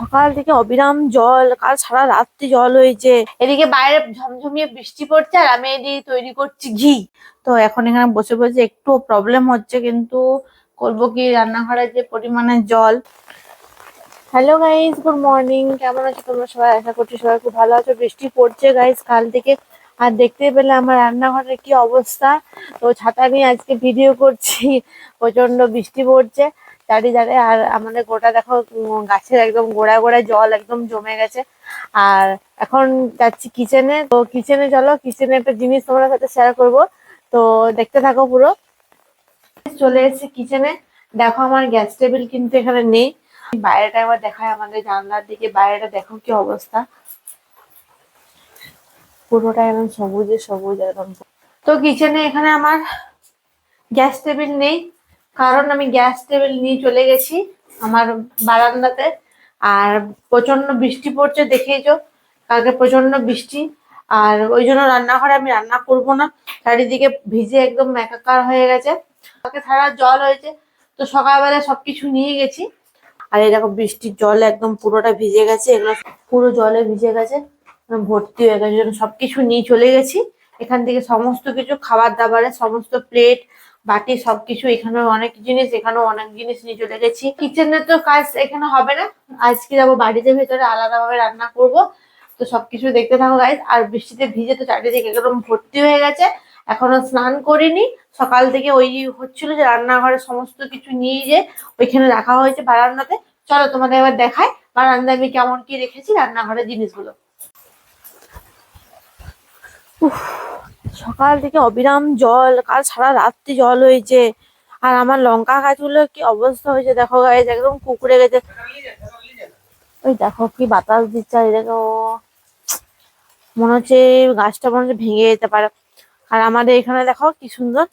সকাল থেকে অবিরাম জল, কাল সারা রাত্রি জল হয়েছে। এদিকে বাইরে ঝমঝমিয়ে বৃষ্টি পড়ছে আর আমি এদিকে তৈরি করছি ঘি। তো এখন এখানে বসে বসে একটু প্রবলেম হচ্ছে, কিন্তু করব কি রান্নাঘরে যে পরিমাণে জল। হ্যালো গাইস গুড মর্নিং কেমন আছো তোমরা সবাই? আশা করছি সবাই খুব ভালো আছো। বৃষ্টি পড়ছে গাইস কাল থেকে। আর দেখতে পেলে আমার রান্নাঘরের কি অবস্থা। তো ছাতা নিয়ে আজকে ভিডিও করছি। প্রচণ্ড বৃষ্টি পড়ছে। চারিধারে আর আমাদের গোটা দেখো গাছের একদম গোড়ায় গোড়ায় জল একদম জমে গেছে। আর এখন যাচ্ছি কিচেনে তো কিচেনে চলো কিচেনে একটা জিনিস তোমার সাথে শেয়ার করব। তো দেখতে থাকো পুরো। চলে এসেছি কিচেনে দেখো আমার গ্যাস টেবিল কিন্তু এখানে নেই। বাইরেটা একবার দেখায় আমাদের জানলার দিকে। বাইরেটা দেখো কি অবস্থা। পুরোটা একদম সবুজে সবুজ একদম। তো কিচেনে এখানে আমার গ্যাস টেবিল নেই। কারণ আমি গ্যাস টেবিল নিয়ে চলে গেছি আমার বারান্দাতে। আর প্রচণ্ড বৃষ্টি পড়ছে দেখেই দেখেইছো। কালকে প্রচণ্ড বৃষ্টি। আর ওই জন্য রান্নাঘরে আমি রান্না করব না। চারিদিকে ভিজে একদম একাকার হয়ে গেছে। কালকে সারা জল হয়েছে। তো সকালবেলা সবকিছু নিয়ে গেছি। আর এই দেখো বৃষ্টির জল একদম পুরোটা ভিজে গেছে। এগুলো পুরো জলে ভিজে গেছে। ভর্তি হয়ে গেছে। সবকিছু নিয়ে চলে গেছি। এখান থেকে সমস্ত কিছু, খাবার দাবারের সমস্ত প্লেট বাটি সবকিছু এখানে অনেক জিনিস এখানেও অনেক জিনিস নিয়ে চলে গেছি। কিচেনে তো কাজ এখানে হবে না। আজকে যাব বাড়িতে ভেতরে আলাদাভাবে রান্না করব। তো সবকিছু দেখতে থাকো গাইজ আর বৃষ্টিতে ভিজে তো চারিদিকে একদম ভর্তি হয়ে গেছে। এখনও স্নান করিনি। সকাল থেকে ওই হচ্ছিল যে রান্নাঘরে সমস্ত কিছু নিয়ে যে ওইখানে রাখা হয়েছে বারান্দাতে। চলো তোমাদের এবার দেখাই বারান্দায় আমি কেমন কি রেখেছি রান্নাঘরের জিনিসগুলো। উফ, সকাল থেকে অবিরাম জল, কাল সারা রাত্রি জল হয়েছে। আর আমার লঙ্কা গাছগুলো কি অবস্থা হয়েছে দেখো গাছ একদম কুকুরে গেছে। ওই দেখো কি বাতাস দিচ্ছে দেখো। মনে হচ্ছে গাছটা মনে হচ্ছে ভেঙে যেতে পারে। আর আমাদের এখানে দেখো কি সুন্দর,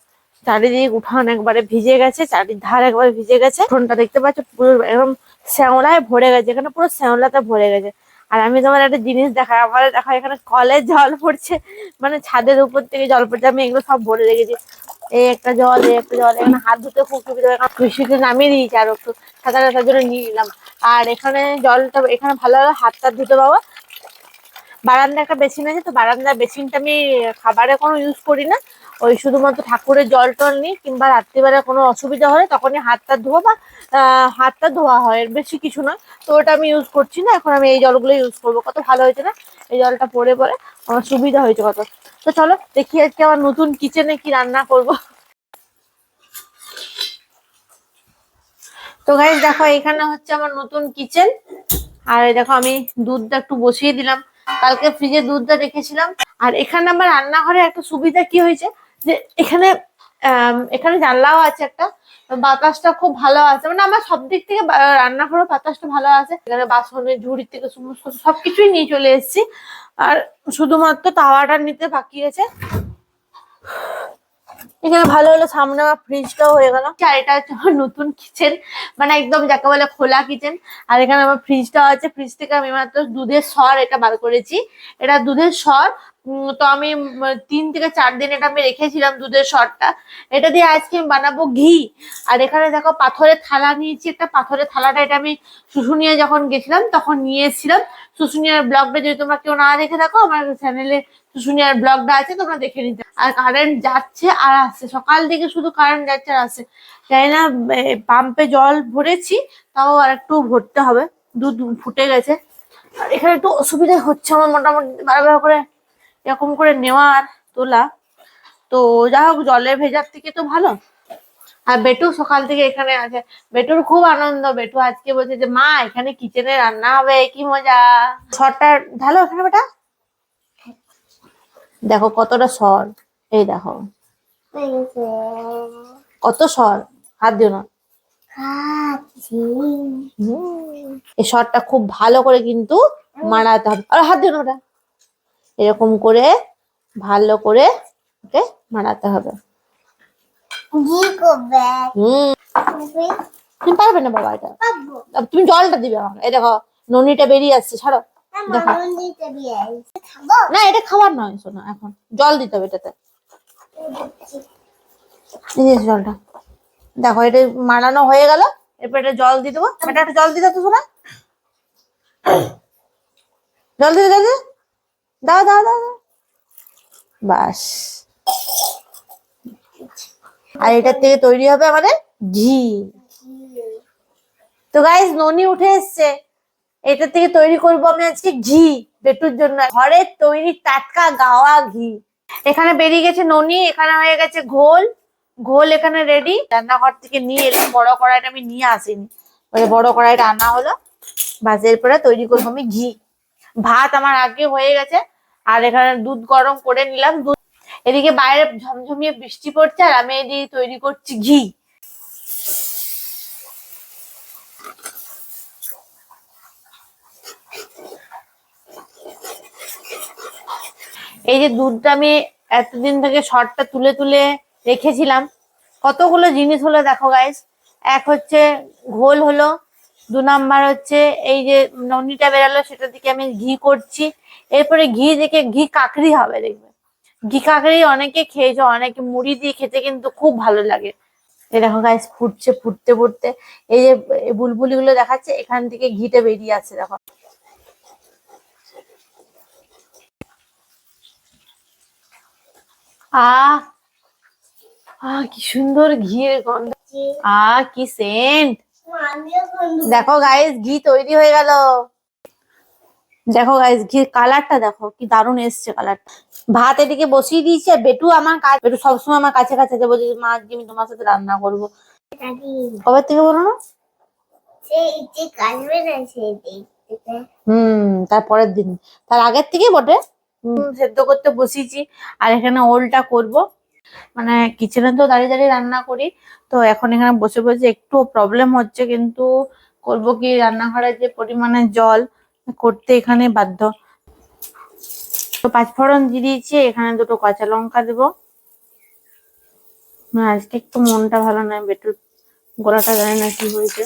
চারিদিক উঠান একবারে ভিজে গেছে, চারিধার একবারে ভিজে গেছে। উঠোনটা দেখতে পাচ্ছ পুরো একদম শ্যাওলায় ভরে গেছে, এখানে পুরো শ্যাওলাতে ভরে গেছে। আর আমি তোমার একটা জিনিস দেখাই, আমার দেখো এখানে কলে জল পড়ছে মানে ছাদের উপর থেকে জল পড়ছে, আমি এগুলো সব ভরে রেখেছি। এই একটা জল, এই একটা জল, এখানে হাত ধুতে খুব সুবিধা হয় বৃষ্টিতে নামিয়ে দিয়েছি আর একটু সাঁতার জন্য নিয়ে নিলাম। আর এখানে জলটা, এখানে ভালো হাত টাত ধুতে পাবো বারান্দা একটা বেসিন আছে, তো বারান্দার বেসিনটা আমি খাবারে কোনো ইউজ করি না। ওই শুধুমাত্র ঠাকুরের জল টল নিই, কিংবা রাত্রিবেলা কোনো অসুবিধা হলে তখনই হাতটা ধোয়া বা হাতটা ধোয়া হয়, এর বেশি কিছু নয় তো ওটা আমি ইউজ করছি না, এখন আমি এই জলগুলো ইউজ করব। কত ভালো হয়েছে না? এই জলটা পরে পরে আমার সুবিধা হয়েছে কত। তো চলো, দেখি আজকে আমার নতুন কিচেনে কি রান্না করব। তো গাইজ দেখো, এখানে হচ্ছে আমার নতুন কিচেন আর দেখো, আমি দুধটা একটু বসিয়ে দিলাম। কালকে ফ্রিজে দুধটা রেখেছিলাম। আর এখানে আমার রান্নাঘরে একটা সুবিধা কি হয়েছে? যে এখানে এখানে জানলাও আছে একটা, বাতাসটা খুব ভালো আছে। মানে আমার সব দিক থেকে রান্নাঘরে বাতাসটা ভালো আছে। এখানে বাসনের ঝুড়ি থেকে সমস্ত সবকিছুই নিয়ে চলে এসেছি। আর শুধুমাত্র তাওয়াটা নিতে বাকি আছে। এখানে ভালো হলো, সামনে আমার ফ্রিজটাও হয়ে গেল। আর এটা হচ্ছে আমার নতুন কিচেন মানে একদম যাকে বলে খোলা কিচেন আর এখানে আমার ফ্রিজটাও আছে ফ্রিজ থেকে আমি মাত্র দুধের সর এটা বার করেছি। এটা দুধের সর তো আমি তিন থেকে চার দিন এটা আমি রেখেছিলাম দুধের সরটা এটা দিয়ে আজকে আমি বানাবো ঘি। আর এখানে দেখো পাথরের থালা নিয়েছি, একটা পাথরের থালাটা এটা আমি শুশুনিয়া যখন গেছিলাম তখন নিয়ে এসেছিলাম শুশুনিয়ার ব্লগটা যদি তোমরা কেউ না দেখে থাকো, আমার চ্যানেলে শুশুনিয়ার ব্লগটা আছে, তোমরা দেখে নিতে আর কারেন্ট যাচ্ছে আর আসছে। সকাল থেকে শুধু কারেন্ট যাচ্ছে আর আসছে। জানি না পাম্পে জল ভরেছি, তাও আর একটু ভরতে হবে। দুধ ফুটে গেছে। আর এখানে একটু অসুবিধা হচ্ছে আমার মোটামুটি, বারবার করে এরকম করে নেওয়া আর তোলা। তো যা হোক জলে ভেজার থেকে তো ভালো। আর বেটু সকাল থেকে এখানে আছে। বেটুর খুব আনন্দ। বেটু আজকে বলছে যে মা এখানে কিচেনে রান্না হবে কি মজা! সরটা ঢালো এখানে বেটা। দেখো কতটা সর এই দেখো। কত সর হাত দিও না। এই সরটা খুব ভালো করে কিন্তু মারাতে হবে। আর হাত দিও না ওটা এরকম করে ভালো করে ওকে মারাতে হবে। তুমি পারবে না বাবা এটা? তুমি জলটা দিবে আমাকে। এই দেখো, ননিটা বেরিয়ে আসছে, ছাড়ো। না, এটা খাবার নয়, শোনো, এখন। জল দিতে হবে এটাতে। জলটা। দেখো, এটা মারানো হয়ে গেল। এরপর এটা জল দিয়ে দেবো। এটা একটা জল দিতে তো শোনা। জলদি জলদি দাও দাও দাও দাও। বাস। আর এটার থেকে তৈরি হবে আমাদের ঘি। তো গাইস ননি উঠে এসছে। এটা থেকে তৈরি করব আমি আজকে ঘি, বেটুর জন্য। ঘরের তৈরি টাটকা গাওয়া ঘি। এখানে বেরিয়ে গেছে ননি, এখানে হয়ে গেছে ঘোল। ঘোল এখানে রেডি রান্নাঘর থেকে নিয়ে এলাম, বড় কড়াইটা আমি নিয়ে আসিনি। ওই বড় কড়াইটা আনা হলো। বাস, এরপরে তৈরি করব আমি ঘি। ভাত আমার আগে হয়ে গেছে, আর এখানে দুধ গরম করে নিলাম। দুধ এদিকে বাইরে ঝমঝমিয়ে বৃষ্টি পড়ছে, আর আমি এদিকে তৈরি করছি ঘি। এই যে দুধটা আমি এতদিন থেকে শর্টটা তুলে তুলে রেখেছিলাম, কতগুলো জিনিস হলো দেখো গাইস এক হচ্ছে ঘোল হলো দু নাম্বার হচ্ছে এই যে ননিটা বেরালো সেটা দিকে আমি ঘি করছি। এরপরে ঘি দেখে ঘি কাকড়ি হবে দেখবে। ঘি কাকড়ি অনেকে খেয়েছো, অনেকে মুড়ি দিয়ে খেতে কিন্তু খুব ভালো লাগে। দেখো গাইস ফুটছে, ফুটতে ফুটতে। এই যে বুলবুলি গুলো দেখাচ্ছে, এখান থেকে ঘিটা বেরিয়ে আছে দেখো। আহ কি সুন্দর ঘিয়ের গন্ধ। আহ, কি সেন্ট দেখো গাইস ঘি তৈরি হয়ে গেল। দেখো গাইস ঘি কালারটা দেখো কি দারুণ এসছে কালারটা ভাত এদিকে বসিয়ে দিয়েছে বেটু আমার কাজ বেটু সবসময় আমার কাছে কাছে বলছে যে, মা আজকে আমি তোমার সাথে রান্না করব। কবে থেকে বলো না? হুম তারপরের দিন। তার আগের থেকে বটে। সেদ্ধ করতে বসিয়েছি আর এখানে ওলটা করব। মানে কিচেনে তো দাঁড়িয়ে দাঁড়িয়ে রান্না করি, তো এখন এখানে বসে বসে একটু প্রবলেম হচ্ছে, কিন্তু করব কি রান্নাঘরে যে পরিমাণে জল করতে এখানে বাধ্য। তো পাঁচফোড়ন দিয়ে দিয়েছি, এখানে দুটো কাঁচা লঙ্কা দেবো। আজকে একটু মনটা ভালো নয়, বেটুর গলাটা জানি না কি হয়েছে।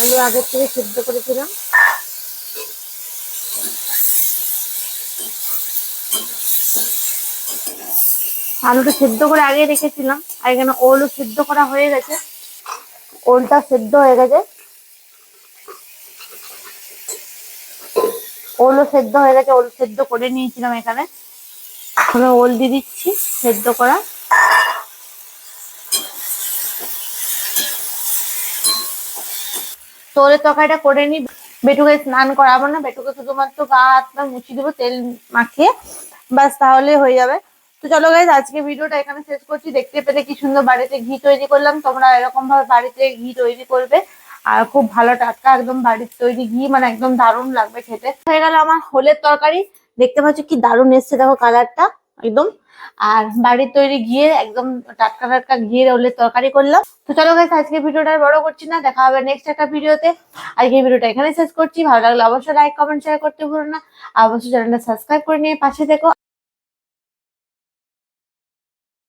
আলু আগের থেকে সিদ্ধ করেছিলাম। আলুটা সেদ্ধ করে আগে রেখেছিলাম, আর এখানে ওলও সেদ্ধ করা হয়ে গেছে। ওলটা সেদ্ধ হয়ে গেছে। ওলও সেদ্ধ হয়ে গেছে, ওল সেদ্ধ করে নিয়েছিলাম এখানে। এখন ওল দিয়ে দিচ্ছি, সেদ্ধ করা। তো ওলের তরকারিটা করে নি। বেটুকে স্নান করাবো না, বেটুকে শুধুমাত্র গা হাত পা মুছিয়ে দেবো, তেল মাখিয়ে। বাস তাহলে হয়ে যাবে। তো চলো গাইজ আজকে ভিডিওটা এখানে শেষ করছি। দেখতে পেলে কি সুন্দর বাড়িতে ঘি তৈরি করলাম। তোমরা এরকম ভাবে বাড়িতে ঘি তৈরি করবে। আর খুব ভালো টাটকা একদম বাড়ির তৈরি ঘি মানে একদম দারুণ লাগবে খেতে। হয়ে গেল আমার হোলের তরকারি। দেখতে পাচ্ছ কি দারুণ এসছে, দেখো কালারটা একদম। আর বাড়ির তৈরি গিয়ে একদম টাটকা টাটকা ঘিয়ে রোলের তরকারি করলাম। তো চলো গাইস আজকে ভিডিওটা বড় করছি না, দেখা হবে নেক্সট একটা ভিডিওতে। আজকে ভিডিওটা এখানে শেষ করছি, ভালো লাগলে অবশ্যই লাইক কমেন্ট শেয়ার করতে ভুলো না। আর অবশ্যই চ্যানেলটা সাবস্ক্রাইব করে নিয়ে পাশে থেকো।